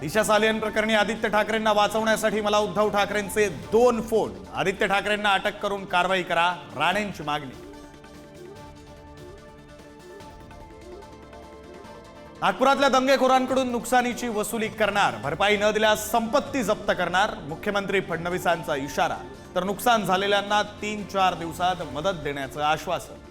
दिशा सालियन प्रकरणी आदित्य ठाकरेंना वाचवण्यासाठी मला उद्धव ठाकरेंचे दोन फोन. आदित्य ठाकरेंना अटक करून कारवाई करा राणेंची मागणी. नागपुरातल्या दंगेखोरांकडून नुकसानीची वसुली करणार भरपाई न दिल्यास संपत्ती जप्त करणार मुख्यमंत्री फडणवीसांचा इशारा. तर नुकसान झालेल्यांना तीन चार दिवसात मदत देण्याचं आश्वासन.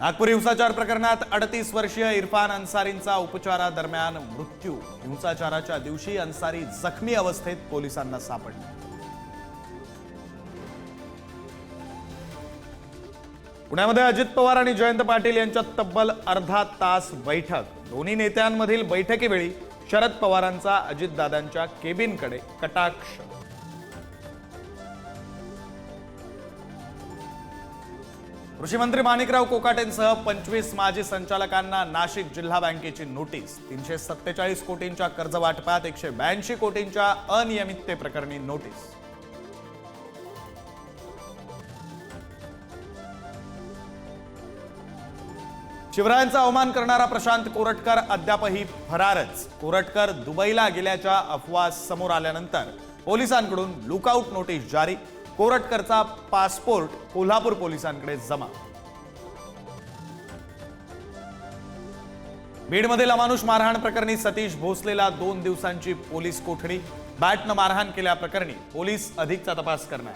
नागपूर हिंसाचार प्रकरणात अडतीस वर्षीय इरफान अन्सारींचा उपचारादरम्यान मृत्यू. हिंसाचाराच्या दिवशी अन्सारी जखमी अवस्थेत पोलिसांना सापडले. पुण्यामध्ये अजित पवार आणि जयंत पाटील यांच्यात तब्बल अर्धा तास बैठक. दोन्ही नेत्यांमधील बैठकीवेळी शरद पवारांचा अजितदादांच्या केबिनकडे कटाक्ष. कृषीमंत्री माणिकराव कोकाटेंसह पंचवीस माजी संचालकांना नाशिक जिल्हा बँकेची नोटीस. तीनशे सत्तेचाळीस कोटींच्या कर्ज वाटपात एकशे ब्याऐंशी कोटींच्या अनियमिततेप्रकरणी नोटीस. शिवरायांचा अवमान करणारा प्रशांत कोरटकर अद्यापही फरारच. कोरटकर दुबईला गेल्याच्या अफवा समोर आल्यानंतर पोलिसांकडून लुकआउट नोटीस जारी. कोरटकरचा पासपोर्ट कोल्हापूर पोलिसांकडे जमा. बीडमधील अमानुष मारहाण प्रकरणी सतीश भोसलेला दोन दिवसांची पोलीस कोठडी. बॅटनं मारहाण केल्याप्रकरणी पोलीस अधिकचा तपास करणार.